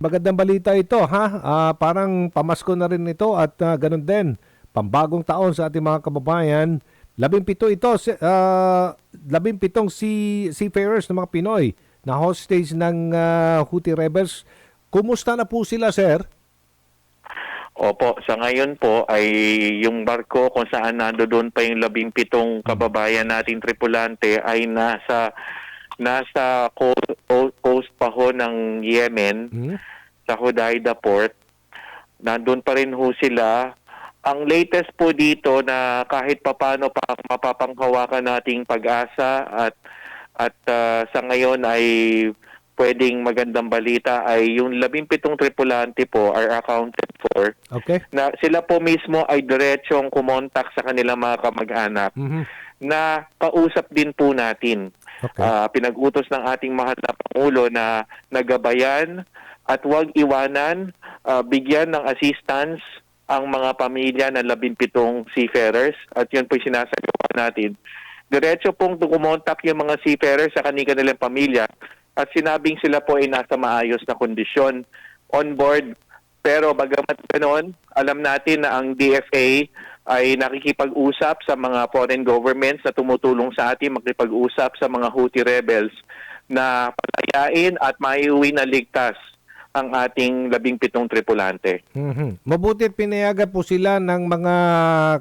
Magandang balita ito ha. Ah, parang pamasko na rin ito at ah, ganun din. Pambagong taon sa ating mga kababayan. Labing pito ito, si- ah, labing pitong sea, seafarers ng mga Pinoy na hostage ng ah, Houthi rebels. Kumusta na po sila, sir? Opo, sa ngayon po ay yung barko kung saan nandoon pa yung labing pitong kababayan nating tripulante ay nasa nasa coast, coast pa ho ng Yemen Hmm? Sa Hodeida port. Nandun pa rin ho sila. Ang latest po dito na kahit papano pa mapapanghawakan nating pag-asa at at ah, sa ngayon ay pwedeng magandang balita ay yung labing pitong tripulante po are accounted for Okay. na sila po mismo ay diretsong kumontak sa kanilang mga kamag-anak Mhm. na kausap din po natin. Okay. Ah, pinag-utos ng ating mahal na Pangulo na nagabayan at huwag iwanan, ah, bigyan ng assistance ang mga pamilya ng labimpitong seafarers at yun po yung sinasagawa natin. Diretso pong kumontak yung mga seafarers sa kanilang pamilya at sinabing sila po ay nasa maayos na kondisyon on board. Pero bagamat ganoon, alam natin na ang DFA ay nakikipag-usap sa mga foreign governments na tumutulong sa atin makipag-usap sa mga Houthi rebels na palayain at maiuwi na ligtas ang ating labing pitong tripulante. Mhm. Mabuti at pinayagan po sila ng mga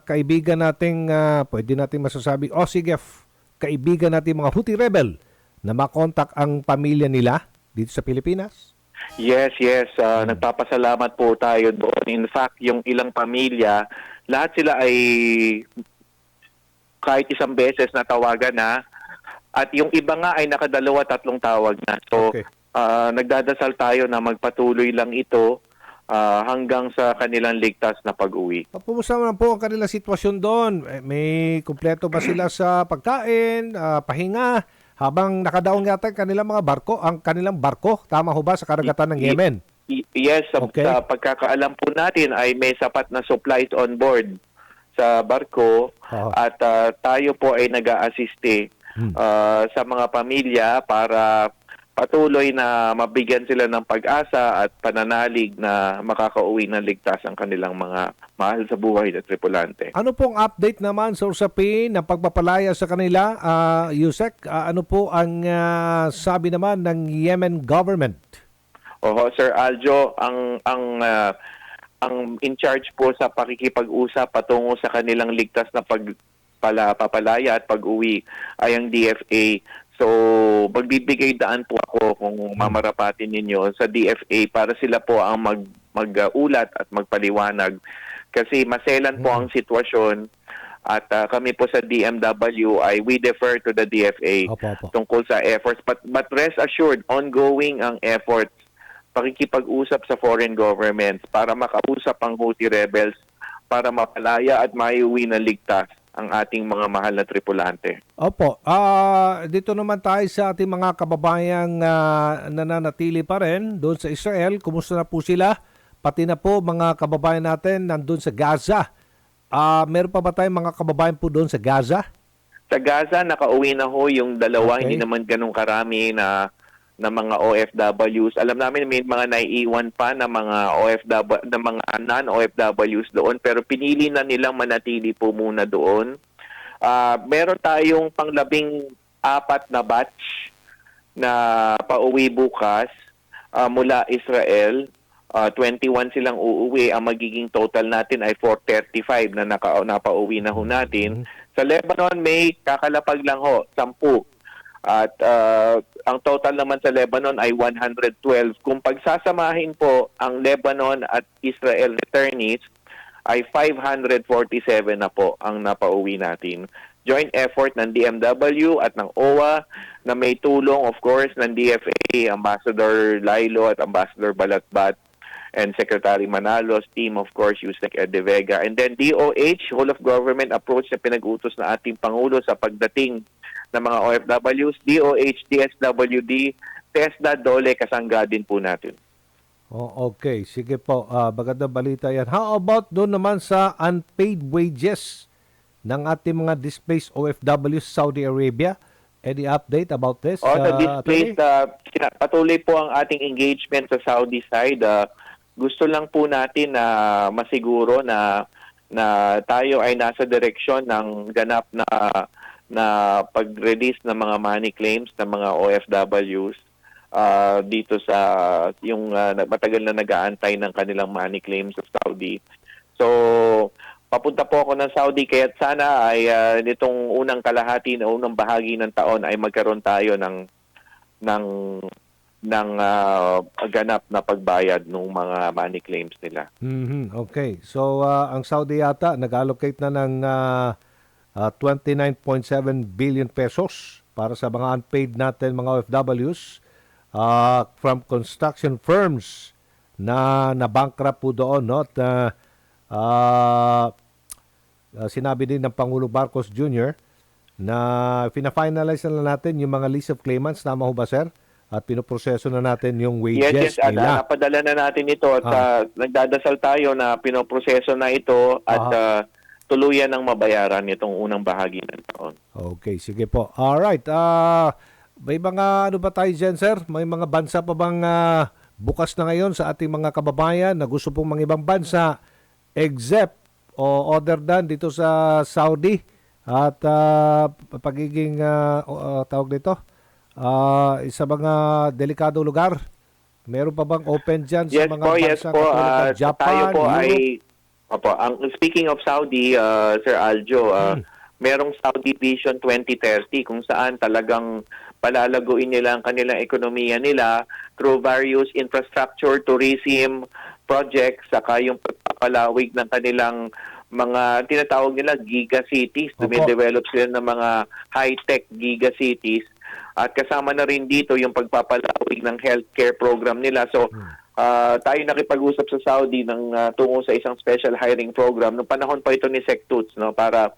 kaibigan nating, ah, pwede nating masasabi, o sige, f- kaibigan nating mga Houthi rebel na makontak ang pamilya nila dito sa Pilipinas? Yes, yes. ah, Nagpapasalamat po tayo doon. In fact, yung ilang pamilya, lahat sila ay kahit isang beses natawagan na at yung iba nga ay nakadalawa tatlong tawag na. So, Okay. Ah, nagdadasal tayo na magpatuloy lang ito ah, hanggang sa kanilang ligtas na pag-uwi. Kumusta naman po ang kanilang sitwasyon doon? Eh, May kumpleto ba sila sa pagkain, ah, pahinga, habang nakadaong yata ang kanilang mga barko, ang kanilang barko, tama ho ba sa karagatan ng Yemen? Yes, sa, Okay. sa pagkakaalam po natin ay may sapat na supplies on board sa barko Oo. at ah, tayo po ay nag-aasiste Hmm. ah, sa mga pamilya para patuloy na mabigyan sila ng pag-asa at pananalig na makakauwi ng ligtas ang kanilang mga mahal sa buhay na tripulante. Ano pong update naman sa usapin ng pagpapalaya sa kanila, ah, Yusek? Ah, ano po ang ah, sabi naman ng Yemen government? Oho, Sir Aljo, ang ang ah, ang in charge po sa pakikipag-usap patungo sa kanilang ligtas na pag pala, papalaya at pag-uwi ay ang DFA. So, magbibigay daan po ako kung mamarapatin ninyo sa DFA para sila po ang mag mag-ulat at magpaliwanag kasi maselan po ang sitwasyon at ah, kami po sa DMW ay we defer to the DFA Opo, opo. tungkol sa efforts. But, but rest assured, ongoing ang efforts pakikipag-usap sa foreign governments para makausap ang Houthi rebels para mapalaya at maiuwi na ligtas ang ating mga mahal na tripulante. Opo. Ah, dito naman tayo sa ating mga kababayang ah, nananatili pa rin doon sa Israel. Kumusta na po sila? Pati na po mga kababayan natin nandun sa Gaza. Ah, meron pa ba tayong mga kababayan po doon sa Gaza? Sa Gaza, nakauwi na ho yung dalawa, Okay. hindi naman ganun karami na na mga OFWs. Alam namin may mga naiiwan pa na mga OFW na mga non-OFWs doon pero pinili na nilang manatili po muna doon. Ah, meron tayong panglabing apat na batch na pauwi bukas ah, mula Israel. Ah, 21 silang uuwi. Ang magiging total natin ay 435 na naka, napauwi na ho natin. Sa Lebanon, may kakalapag lang ho, 10. At ah, ang total naman sa Lebanon ay 112. Kung pagsasamahin po ang Lebanon at Israel returnees, ay 547 na po ang napauwi natin. Joint effort ng DMW at ng OWA na may tulong of course ng DFA, Ambassador Lailo at Ambassador Balatbat and Secretary Manalos, team of course, Yusek De Vega. And then DOH, whole of government approach na pinag-utos na ating Pangulo sa pagdating ng mga OFWs, DOH, DSWD, TESDA, DOLE, kasangga din po natin. Oh, okay, sige po. Ah, magandang balita yan. How about doon naman sa unpaid wages ng ating mga displaced OFW sa Saudi Arabia? Any update about this? The uh, displays, attorney? uh, sina- patuloy po ang ating engagement sa Saudi side. Uh, gusto lang po natin na masiguro na na tayo ay nasa direksyon ng ganap na na pag-release ng mga money claims ng mga OFWs uh, dito sa yung uh, matagal na nag-aantay ng kanilang money claims sa Saudi. So, papunta po ako ng Saudi kaya sana ay ah, nitong unang kalahati na unang bahagi ng taon ay magkaroon tayo ng ng ng ah, ganap na pagbayad ng mga money claims nila. Mhm, Okay. So, uh, ang Saudi yata nag-allocate na ng uh, uh, 29.7 billion pesos para sa mga unpaid natin mga OFWs uh, from construction firms na na-bankrupt po doon. No? At, uh, uh, uh, sinabi din ng Pangulo Marcos Jr. na fina-finalize na natin yung mga list of claimants. Tama ho ba, sir? At pinoproseso na natin yung wages Yes, yes, at nila. ah, napadala na natin ito at Ah. ah, nagdadasal tayo na pinoproseso na ito at Ah. ah, tuluyan ng mabayaran itong unang bahagi ng taon. Okay, sige po. All right. Ah, may mga ano ba tayo dyan, sir? May mga bansa pa bang ah, bukas na ngayon sa ating mga kababayan na gusto pong mga ibang bansa except o other than dito sa Saudi at ah, pagiging o- ah, tawag dito ah, sa mga delikado lugar? Meron pa bang open dyan sa Yes mga po, yes po. Ah, Japan, tayo po Europe? ay Opo, ang speaking of Saudi, ah, Sir Aljo, ah, Hmm. merong Saudi Vision 2030 kung saan talagang palalaguin nila ang kanilang ekonomiya nila through various infrastructure, tourism projects, saka yung pagpapalawig ng kanilang mga tinatawag nila giga cities. Dumidevelop sila ng mga high-tech giga cities. At kasama na rin dito yung pagpapalawig ng healthcare program nila. So, ah, tayo nakipag-usap sa Saudi ng ah, tungo sa isang special hiring program. Noong panahon pa ito ni Sec Toots, no, para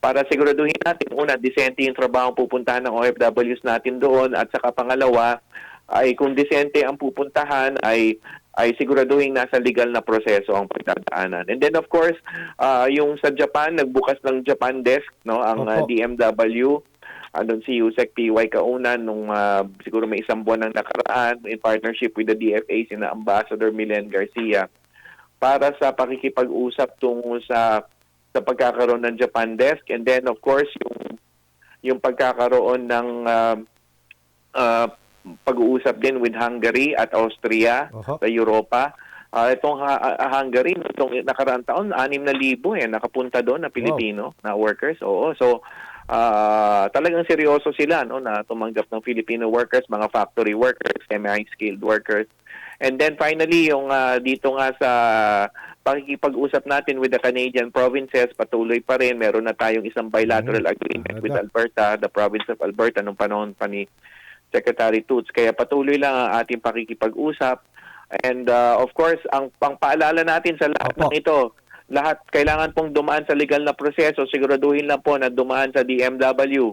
para siguraduhin natin, una, disente yung trabaho pupuntahan ng OFWs natin doon at saka pangalawa, ay kung disente ang pupuntahan, ay ay siguraduhin nasa legal na proseso ang pagdadaanan. And then of course, ah, yung sa Japan, nagbukas ng Japan desk, no, ang Opo. DMW, andun si Yusek PY Kaunan nung ah, siguro may isang buwan ng nakaraan in partnership with the DFA, sina Ambassador Milen Garcia, para sa pakikipag-usap tungo sa sa pagkakaroon ng Japan desk and then of course yung yung pagkakaroon ng ah, ah, pag-uusap din with Hungary at Austria Oho. sa Europa. Ah, itong ha- Hungary, itong nakaraang taon, 6,000 eh, nakapunta doon na Pilipino na workers. Oo, so ah, talagang seryoso sila no, na tumanggap ng Filipino workers, mga factory workers, semi-skilled workers. And then finally, yung ah, dito nga sa pakikipag-usap natin with the Canadian provinces, patuloy pa rin. Meron na tayong isang bilateral Mhm. agreement with Alberta, the province of Alberta, nung panahon pa ni Secretary Toots. Kaya patuloy lang ang ating pakikipag-usap. And uh, of course, ang pang paalala natin sa lahat Opo. ng ito, lahat kailangan pong dumaan sa legal na proseso. Siguraduhin lang po na dumaan sa DMW.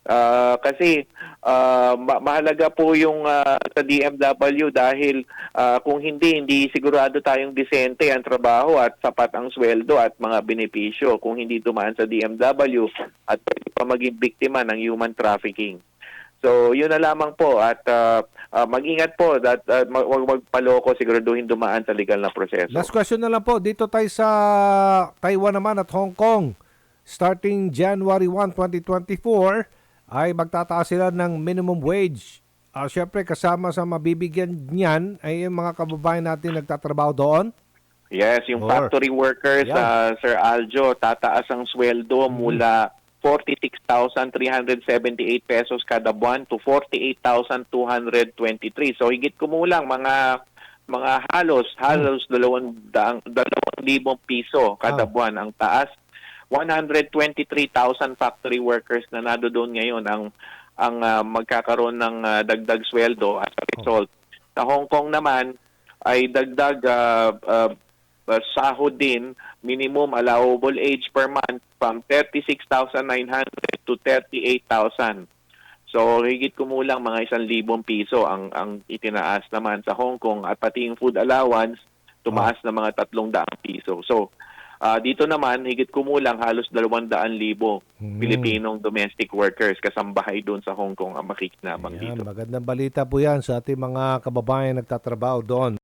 Ah, kasi ah, ma- mahalaga po yung ah, sa DMW dahil ah, kung hindi, hindi sigurado tayong disente ang trabaho at sapat ang sweldo at mga benepisyo kung hindi dumaan sa DMW at pwede pa maging biktima ng human trafficking. So, yun na lamang po at ah, ah, mag-ingat po that uh, wag magpaloko siguraduhin dumaan sa legal na proseso. Last question na lang po. Dito tayo sa Taiwan naman at Hong Kong. Starting January 1, 2024, ay magtataas sila ng minimum wage. Ah, Siyempre, kasama sa mabibigyan niyan ay yung mga kababayan natin nagtatrabaho doon. Yes, yung Or- factory workers, Yan. ah, Sir Aljo, tataas ang sweldo mula 46,378 pesos kada buwan to 48,223. So higit kumulang mga mga halos halos dalawang daang dalawang libong piso kada Ah. buwan ang taas. 123,000 factory workers na nado doon ngayon ang ang ah, magkakaroon ng ah, dagdag sweldo as a result. Sa Hong Kong naman ay dagdag ah, ah, sahod din minimum allowable age per month from 36,900 to 38,000. So higit kumulang mga isang libong piso ang ang itinaas naman sa Hong Kong at pati yung food allowance tumaas na mga tatlong daang piso. So Ah, dito naman, higit kumulang halos 200,000 Hmm. Pilipinong domestic workers kasambahay doon sa Hong Kong ang makikinabang dito. magandang balita po yan sa ating mga kababayan nagtatrabaho doon.